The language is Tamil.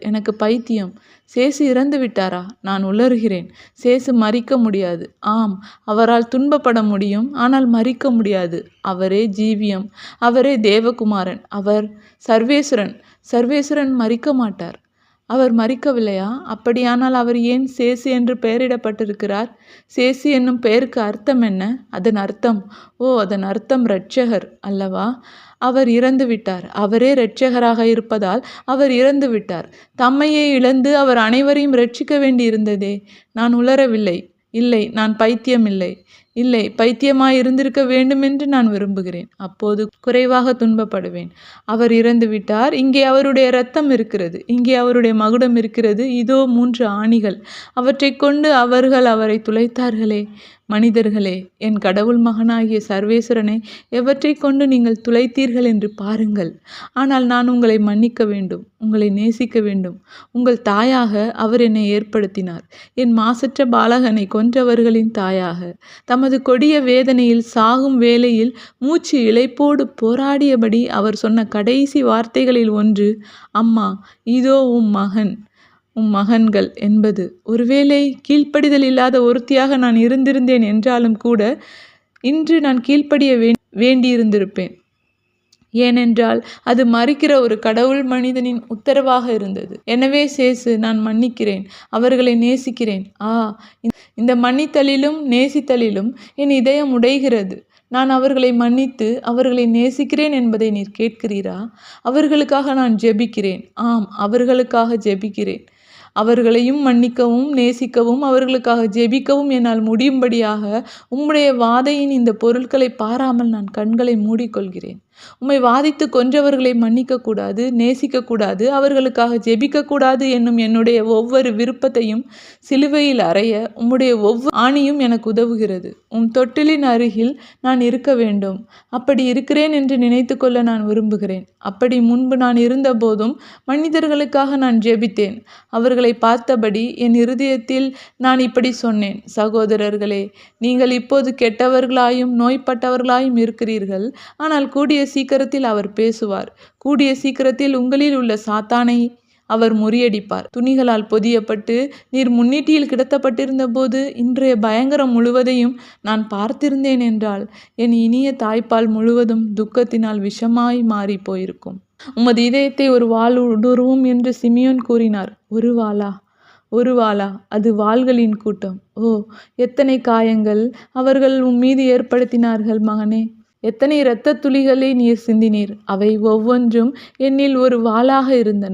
எனக்கு பைத்தியம். சேசு இறந்து விட்டாரா? நான் உளறுகிறேன். சேசு மறிக்க முடியாது. ஆம் அவரால் துன்பப்பட முடியும். ஆனால் மறிக்க முடியாது. அவரே ஜீவியம். அவரே தேவகுமாரன். அவர் சர்வேஸ்வரன். சர்வேஸ்வரன் மறிக்க மாட்டார். அவர் மறிக்கவில்லையா? அப்படியானால் அவர் ஏன் சேசு என்று பெயரிடப்பட்டிருக்கிறார்? சேசு என்னும் பெயருக்கு அர்த்தம் என்ன? அதன் அர்த்தம். ஓ அதன் அர்த்தம் இரட்சகர் அல்லவா? அவர் இறந்து விட்டார். அவரே இரட்சகராக இருப்பதால் அவர் இறந்து விட்டார். தம்மையே இழந்து அவர் அனைவரையும் ரட்சிக்க வேண்டியிருந்ததே. நான் உளரவில்லை இல்லை நான் பைத்தியமில்லை. இல்லை பைத்தியமாய் இருந்திருக்க வேண்டுமென்று நான் விரும்புகிறேன். அப்போது குறைவாக துன்பப்படுவேன். அவர் இறந்து விட்டார். இங்கே அவருடைய ரத்தம் இருக்கிறது. இங்கே அவருடைய மகுடம் இருக்கிறது. இதோ மூன்று ஆணிகள். அவற்றை கொண்டு அவர்கள் அவரை துளைத்தார்களே. மனிதர்களே என் கடவுள் மகனாகிய சர்வேஸ்வரனை எவற்றை கொண்டு நீங்கள் துளைத்தீர்கள் என்று பாருங்கள். ஆனால் நான் உங்களை மன்னிக்க வேண்டும். உங்களை நேசிக்க வேண்டும். உங்கள் தாயாக அவர் என்னை ஏற்படுத்தினார். என் மாசற்ற பாலகனை கொன்றவர்களின் தாயாக. தமது கொடிய வேதனையில் சாகும் வேளையில் மூச்சு இழைப்போடு போராடியபடி அவர் சொன்ன கடைசி வார்த்தைகளில் ஒன்று அம்மா இதோ உம் மகன் உம் மகன்கள் என்பது. ஒருவேளை கீழ்ப்படிதல் இல்லாத ஒருத்தியாக நான் இருந்திருந்தேன் என்றாலும் கூட இன்று நான் கீழ்ப்படிய வே வேண்டியிருந்திருப்பேன். ஏனென்றால் அது மறிக்கிற ஒரு கடவுள் மனிதனின் உத்தரவாக இருந்தது. எனவே சேசு நான் மன்னிக்கிறேன். அவர்களை நேசிக்கிறேன். ஆ இந்த மன்னித்தலிலும் நேசித்தலிலும் என் இதயம் உடைகிறது. நான் அவர்களை மன்னித்து அவர்களை நேசிக்கிறேன் என்பதை நீர் கேட்கிறீரா? அவர்களுக்காக நான் ஜெபிக்கிறேன். ஆம் அவர்களுக்காக ஜெபிக்கிறேன். அவர்களையும் மன்னிக்கவும் நேசிக்கவும் அவர்களுக்காக ஜெபிக்கவும் என்னால் முடியும்படியாக உம்முடைய வாதையின் இந்த பொருட்களை பாராமல் நான் கண்களை மூடிக்கொள்கிறேன். உம்மை வாதித்து கொன்றவர்களை மன்னிக்கக்கூடாது நேசிக்கக்கூடாது அவர்களுக்காக ஜெபிக்கக்கூடாது என்னும் என்னுடைய ஒவ்வொரு விருப்பத்தையும் சிலுவையில் அறைய உம்முடைய ஒவ்வொரு ஆணியும் எனக்கு உதவுகிறது. உம் தொட்டிலின் அருகில் நான் இருக்க வேண்டும். அப்படி இருக்கிறேன் என்று நினைத்து கொள்ள நான் விரும்புகிறேன். அப்படி முன்பு நான் இருந்தபோதும் மனிதர்களுக்காக நான் ஜெபித்தேன். அவர்களை பார்த்தபடி என் இருதயத்தில் நான் இப்படி சொன்னேன் சகோதரர்களே நீங்கள் இப்போது கெட்டவர்களாயும் நோய்பட்டவர்களாயும் இருக்கிறீர்கள். ஆனால் கூடிய சீக்கிரத்தில் அவர் பேசுவார். கூடிய சீக்கிரத்தில் உங்களில் உள்ள சாத்தானை அவர் முறியடிப்பார். துணிகளால் பொதியப்பட்டு நீர் முன்னீட்டியில் கிடத்தப்பட்டிருந்த போது இன்றைய பயங்கரம் முழுவதையும் நான் பார்த்திருந்தேன் என்றால் என் இனிய தாய்ப்பால் முழுவதும் துக்கத்தினால் விஷமாய் மாறி போயிருக்கும். உமது இதயத்தை ஒரு வாள் உடுருவோம் என்று சிமியோன் கூறினார். ஒரு வாளா? ஒரு வாளா? அது வாள்களின் கூட்டம். ஓ எத்தனை காயங்கள் அவர்கள் உன் மீது ஏற்படுத்தினார்கள் மகனே. எத்தனை இரத்த துளிகளை நீர் சிந்தினீர்? அவை ஒவ்வொன்றும் என்னில் ஒரு வாளாக இருந்தன.